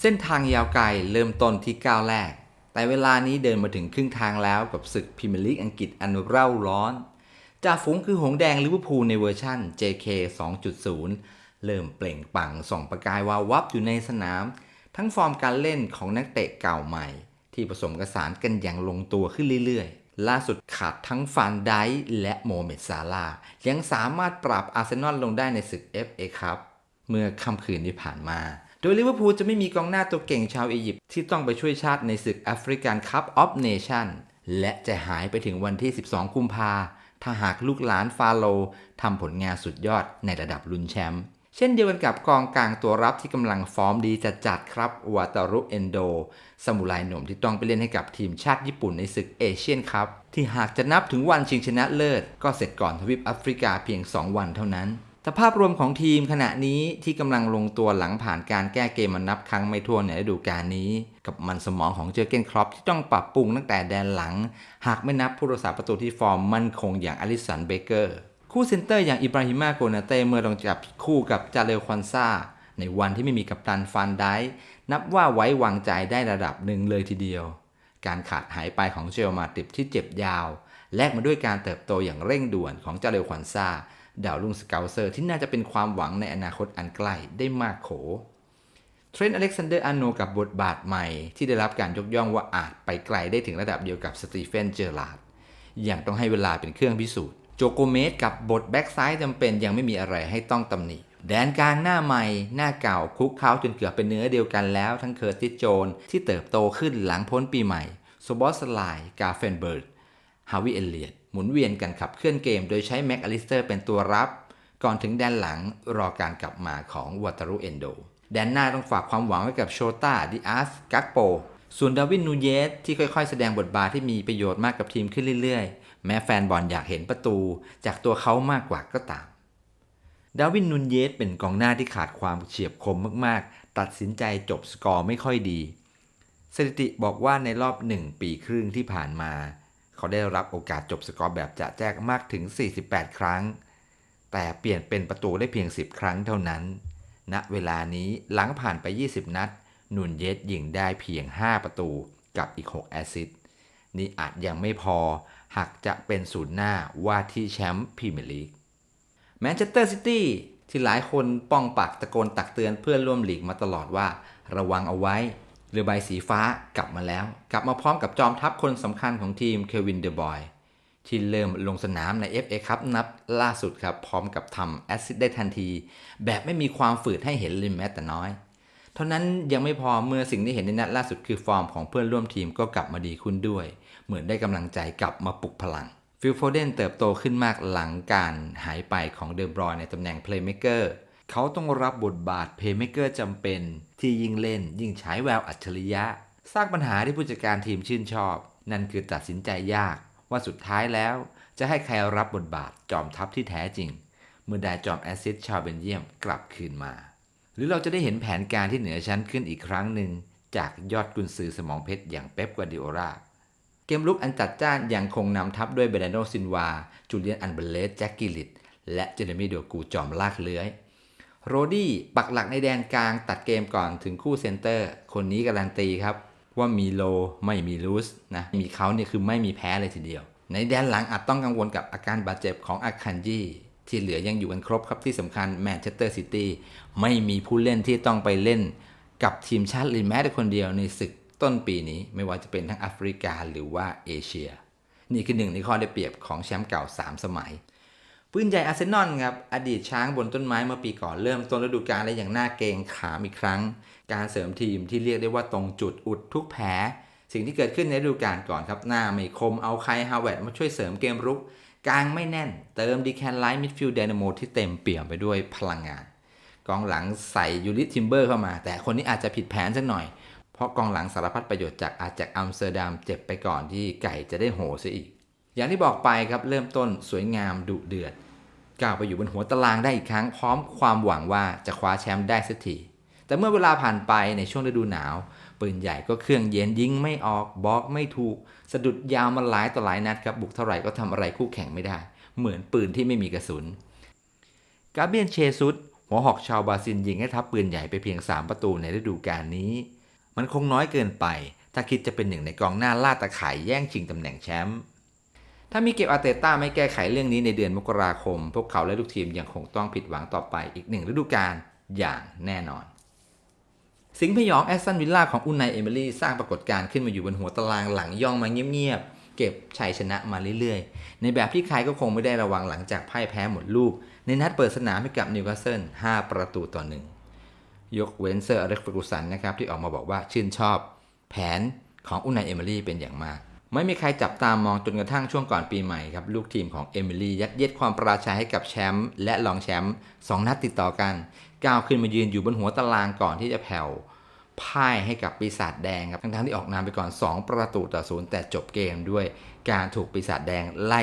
เส้นทางยาวไกลเริ่มต้นที่ก้าวแรก แต่เวลานี้เดินมาถึงครึ่งทางแล้วกับศึกพรีเมียร์ลีกอังกฤษอันเร่าร้อนจ่าฝูงคือหงแดงลิเวอร์พูลในเวอร์ชั่น JK 2.0 เริ่มเปล่งปังส่องประกายวาววับอยู่ในสนาม ทั้งฟอร์มการเล่นของนักเตะเก่าใหม่ ที่ผสมกสานกันอย่างลงตัวขึ้นเรื่อยๆ ล่าสุดขาดทั้งฟานไดค์และโมเมดซาลายังสามารถปรับอาร์เซนอลลงได้ในศึก FA ครับเมื่อค่ำคืนที่ผ่านมา โดยลิเวอร์พูลจะไม่มีกองหน้าตัวเก่งชาวอียิปต์ที่ต้องไปช่วยชาติในศึกแอฟริกันคัพออฟเนชั่นและจะหายไปถึงวันที่ 12 กุมภาถ้าหากลูกหลานฟาโลทำผลงานสุดยอดในระดับลุนแชมป์เช่นเดียวกันกับกองกลางตัวรับที่กำลังฟอร์มดีจัดๆครับวาตารุเอนโดสมุไรหนุ่มที่ต้องไปเล่นให้กับทีมชาติญี่ปุ่นในศึกเอเชียนคัพที่หากจะนับถึงวันชิงชนะเลิศ ก็เสร็จก่อนทวีปแอฟริกาเพียง 2 วันเท่านั้น แต่ภาพรวมของทีมขณะนี้ที่กำลังลงตัวหลังผ่านการแก้เกมมานับครั้งไม่ถ้วนในฤดูกาลนี้ กับมันสมองของเจอเกนครอปที่ต้องปรับปรุงตั้งแต่แดนหลัง หากไม่นับผู้รักษาประตูที่ฟอร์มมั่นคงอย่างอลิสันเบเกอร์ คู่เซนเตอร์อย่างอิบราฮิมาโกนาเต้เมื่อลงจับคู่กับจาเรลควันซาในวันที่ไม่มีกัปตันฟันไดค์นับว่าไว้วางใจได้ระดับหนึ่งเลยทีเดียว การขาดหายไปของเชลมาติบที่เจ็บยาว แลกมาด้วยการเติบโตอย่างเร่งด่วนของจาเรลควันซา ดาวรุ่งสเกลเซอร์ที่น่าจะเป็นความหวังในอนาคตอันใกล้ได้มากโข เทรนต์อเล็กซานเดอร์อาโนกับบทบาทใหม่ที่ได้รับการยกย่องว่าอาจไปไกลได้ถึงระดับเดียวกับสตีเฟนเจอร์ลาดยังต้องให้เวลาเป็นเครื่องพิสูจน์ โจโกเมสกับบทแบ็กซ้ายจำเป็นยังไม่มีอะไรให้ต้องตำหนิแดนกลางหน้าใหม่ หน้าเก่าคุกเคล้าจนเกือบเป็นเนื้อเดียวกันแล้ว ทั้งเคอร์ติสโจนที่เติบโตขึ้นหลังพ้นปีใหม่โซบอสไลกาเฟนเบิร์ดฮาวิเอเลียต หมุนเวียนกันขับเคลื่อนเกม โดยใช้แม็กอลิสเตอร์เป็นตัวรับ ก่อนถึงแดนหลังรอการกลับมาของว a ตารุเอนโด แดนหน้าต้องฝากความหวังไว้กับโชตาดิอาสกักโป ส่วนดาวินนูเยสที่ค่อยๆ แสดงบทบาทที่มีประโยชน์มากกับทีมขึ้นเรื่อยๆ แม้แฟนบอลอยากเห็นประตู จากตัวเขามากกว่าก็ตาม ดาวินนูเยสเป็นกองหน้าที่ขาดความเฉียบคมมากๆ ตัดสินใจจบสกอร์ไม่ค่อยดี สถิติบอกว่าในรอบ 1 ปีครึ่งที่ผ่านมา เขาได้รับโอกาสจบสกอร์แบบจะแจกมากถึง 48 ครั้ง แต่เปลี่ยนเป็นประตูได้เพียง 10 ครั้งเท่านั้น ณ เวลานี้หลังผ่านไป 20 นัด นุนเยสยิงได้เพียง 5 ประตูกับอีก 6 แอสซิสต์นี่อาจยังไม่พอ หากจะเป็นศูนย์หน้าว่าที่แชมป์พรีเมียร์ลีกแมนเชสเตอร์ซิตี้ที่หลายคนป้องปากตะโกนตักเตือนเพื่อนร่วมลีกมาตลอดว่า ระวังเอาไว้ เรือใบสีฟ้ากลับมาแล้ว กลับมาพร้อมกับจอมทัพคนสำคัญของทีมเควินเดอะบอยที่เริ่มลงสนามใน FA ครับนับล่าสุดครับ พร้อมกับทำแอสซิสได้ทันที แบบไม่มีความฝืดให้เห็นเลยแม้แต่น้อย เท่านั้นยังไม่พอเมื่อสิ่งที่เห็นในนัดล่าสุดคือฟอร์มของเพื่อนร่วมทีมก็กลับมาดีขึ้นด้วย เหมือนได้กำลังใจกลับมาปลุกพลังฟิลโฟเดนเติบโตขึ้นมากหลังการหายไปของเดอบรอยในตำแหน่งเพลย์เม k เกอร์ เขาต้องรับบทบาทเพลย์เมเกอร์จำเป็น ที่ยิ่งเล่นยิ่งใช้แววอัจฉริยะ สร้างปัญหาที่ผู้จัดการทีมชื่นชอบ นั่นคือตัดสินใจยาก ว่าสุดท้ายแล้ว จะให้ใครรับบทบาทจอมทัพที่แท้จริง เมื่อได้จอมแอสซิสชาวเบนเยียมกลับคืนมา หรือเราจะได้เห็นแผนการที่เหนือชั้นขึ้นอีกครั้งหนึ่งจากยอดกุนซือสมองเพชรอย่างเป๊ปกวาร์ดิโอลาเกมลุกอันจัดจ้านยังคงนำทัพด้วยเบรนโดซินวา จูเลียนอันเบเลสแจ็คกิลิตและเจเรมีโดกูจอมลากเลื้อย โรดี้ปักหลักในแดนกลางตัดเกมก่อนถึงคู่เซนเตอร์ คนนี้การันตีครับว่ามีโลไม่มีลูสนะมีเขาเนี่ยคือไม่มีแพ้เลยทีเดียว ในแดนหลังอาจต้องกังวลกับอาการบาดเจ็บของอาคันจีที่เหลือยังอยู่กันครบครับที่สำคัญแมนเชสเตอร์ซิตี้ไม่มีผู้เล่นที่ต้องไปเล่น กับทีมชาติลีแม้แต่คนเดียวในศึกต้นปีนี้ไม่ว่าจะเป็นทั้งแอฟริกาหรือว่าเอเชีย นี่คือหนึ่งในข้อได้เปรียบของแชมป์เก่า 3 สมัย ปืนใหญ่อาร์เซนอลครับอดีตช้างบนต้นไม้เมื่อปีก่อนเริ่มต้นฤดูกาลได้อย่างน่าเกรงขามอีกครั้ง การเสริมทีมที่เรียกได้ว่าตรงจุดอุดทุกแผลสิ่งที่เกิดขึ้นในฤดูกาลก่อนครับ หน้าไม่คมเอาใครฮาวเวิร์ดมาช่วยเสริมเกมรุก กลางไม่แน่น เติมดีแคนไลท์มิดฟิลด์ไดนาโมที่เต็มเปี่ยมไปด้วยพลังงาน กองหลังใส่ยูริทิมเบอร์เข้ามา แต่คนนี้อาจจะผิดแผนสักหน่อย เพราะกองหลังสารพัดประโยชน์จากอาจจากอัมสเตอร์ดัมเจ็บไปก่อนที่ไก่จะได้โหซะอีก อย่างที่บอกไปครับเริ่มต้นสวยงามดุเดือดก้าวไปอยู่บนหัวตารางได้อีกครั้งพร้อมความหวังว่าจะคว้าแชมป์ได้สักทีแต่เมื่อเวลาผ่านไปในช่วงฤดูหนาว ปืนใหญ่ก็เครื่องเย็นยิงไม่ออกบล็อกไม่ถูก สะดุดยาวมาหลายต่อหลายนัดครับบุกเท่าไหร่ก็ทำอะไรคู่แข่งไม่ได้ เหมือนปืนที่ไม่มีกระสุน กาเบียนเชซุสหัวหอกชาวบราซิลยิงให้ทัพปืนใหญ่ไปเพียง 3 ประตูในฤดูกาลนี้ มันคงน้อยเกินไป ถ้าคิดจะเป็นหนึ่งในกองหน้าล่าตะข่ายแย่งชิงตำแหน่งแชมป์ ถ้ามีเก็บอาเตต้าไม่แก้ไขเรื่องนี้ในเดือนมกราคม พวกเขาและลูกทีมยังคงต้องผิดหวังต่อไปอีกหนึ่งฤดูกาลอย่างแน่นอน สิงห์พยองแอสตันวิลล่าของอุนไนเอมิลี่สร้างปรากฏการณ์ขึ้นมาอยู่บนหัวตารางหลังย่องมาเงียบๆ เก็บชัยชนะมาเรื่อยๆ ในแบบที่ใครก็คงไม่ได้ระวังหลังจากพ่ายแพ้หมดลูก ในนัดเปิดสนามให้กับนิวคาสเซิล5ประตูต่อหนึ่งยกเว้นเซอร์อเล็กซ์เฟอร์กูสันนะครับที่ออกมาบอกว่าชื่นชอบ แผนของอุนไนเอมิลี่เป็นอย่างมาก ไม่มีใครจับตามองจนกระทั่งช่วงก่อนปีใหม่ครับลูกทีมของเอมิลี่ยัดเยียดความปราชัยให้กับแชมป์และรองแชมป์สองนัดติดต่อกันก้าวขึ้นมายืนอยู่บนหัวตารางก่อนที่จะแผ่วพ่ายให้กับปีศาจแดงครับทั้งๆที่ออกนำไปก่อน 2 ประตูต่อศูนย์แต่จบเกมด้วยการถูกปีศาจแดงไล่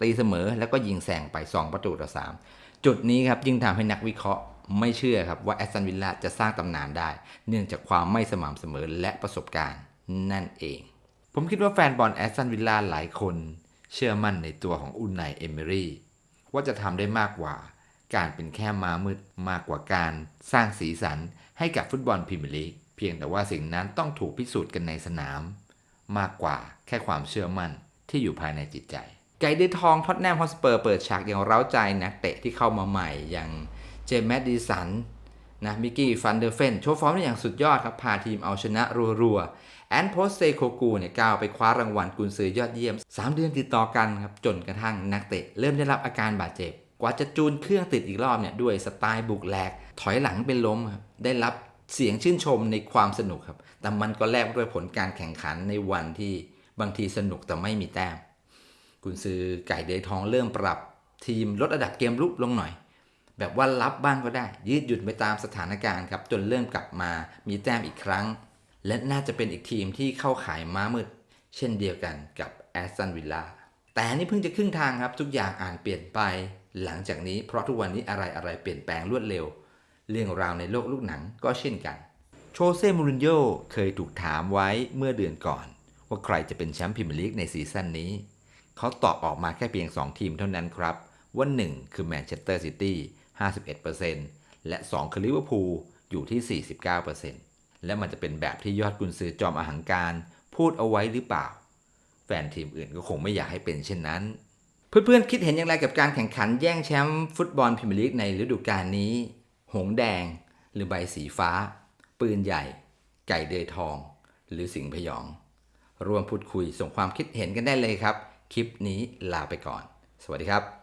ตีเสมอ แล้วก็ยิงแซงไป 2 ประตูต่อ 3 จุดนี้ครับยิ่งทำให้นักวิเคราะห์ไม่เชื่อครับว่าแอสตันวิลล่าจะสร้างตำนานได้ เนื่องจากความไม่สม่ำเสมอและประสบการณ์นั่นเอง ผมคิดว่าแฟนบอลแอสตันวิลล่าหลายคนเชื่อมั่นในตัวของอุนไนเอมิรี่ว่าจะทำได้มากกว่า การเป็นแค่ม้ามืดมากกว่าการสร้างสีสันให้กับฟุตบอลพรีเมียร์ลีกเพียงแต่ว่าสิ่งนั้นต้องถูกพิสูจน์กันในสนาม มากกว่าแค่ความเชื่อมั่นที่อยู่ภายในจิตใจ ไก่เดือทองท็อตแนมฮอสเปอร์เปิดฉากอย่างเร้าใจนักเตะที่เข้ามาใหม่อย่างเจมส์แมดดิสัน นะมิกกี้ฟันเดอร์เฟนโชว์ฟอร์มได้อย่างสุดยอดครับ พาทีมเอาชนะรัวๆแอนโพสเซโคกูเนี่ยก้าวไปคว้ารางวัลกุนซือยอดเยี่ยม 3 เดือนติดต่อกันครับ จนกระทั่งนักเตะ เริ่มได้รับอาการบาดเจ็บ กว่าจะจูนเครื่องติดอีกรอบเนี่ยด้วยสไตล์บุกแหลก ถอยหลังเป็นล้มครับได้รับเสียงชื่นชมในความสนุกครับ แต่มันก็แลกด้วยผลการแข่งขันในวันที่บางทีสนุกแต่ไม่มีแต้มกุนซือไก่เดยทองเริ่มปรับทีมลดระดับเกมลุกลงหน่อย แบบว่ารับบ้างก็ได้ ยืดหยุ่นไปตามสถานการณ์ครับจนเริ่มกลับมามีแต้มอีกครั้ง และน่าจะเป็นอีกทีมที่เข้าขายม้ามืด เช่นเดียวกันกับแอสตันวิลล่าแต่นี่เพิ่งจะครึ่งทางครับทุกอย่างอ่านเปลี่ยนไป หลังจากนี้เพราะทุกวันนี้อะไรอะไรเปลี่ยนแปลงรวดเร็ว เรื่องราวในโลกลูกหนังก็เช่นกัน โชเซ่มูรินโญ่เคยถูกถามไว้เมื่อเดือนก่อน ว่าใครจะเป็นแชมป์พรีเมียร์ลีกในซีซั่นนี้ เขาตอบออกมาแค่เพียง 2 ทีมเท่านั้นครับ ว่า 1 คือแมนเชสเตอร์ซิตี้ 51%และ 2 คือลิเวอร์พูลอยู่ที่ 49%และมันจะเป็นแบบที่ยอดกุนซือจอมอหังการ พูดเอาไว้หรือเปล่า แฟนทีมอื่นก็คงไม่อยากให้เป็นเช่นนั้น เพื่อนๆคิดเห็นอย่างไรกับการแข่งขันแย่งแชมป์ฟุตบอลพรีเมียร์ลีกในฤดูกาลนี้ หงแดง หรือใบสีฟ้า ปืนใหญ่ ไก่เดยทอง หรือสิงห์พยองร่วมพูดคุยส่งความคิดเห็นกันได้เลยครับ คลิปนี้ลาไปก่อน สวัสดีครับ